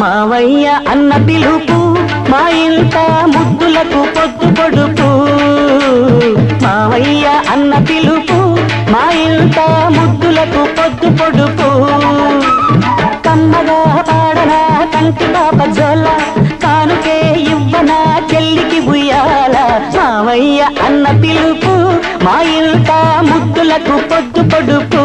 మావయ్య అన్న పిలుపు మా ఇంట ముద్దులకు పొద్దు పొడుపు. మావయ్య అన్న పిలుపు మా ఇంట ముద్దులకు పొద్దు పొడుపు. కమ్మగా పాడనా కంటి పాప జోల కానుకే ఇవ్వనా చెల్లికి బుయ్యాల మావయ్య అన్న పిలుపు మా ఇంట ముద్దులకు పొద్దు పొడుపు.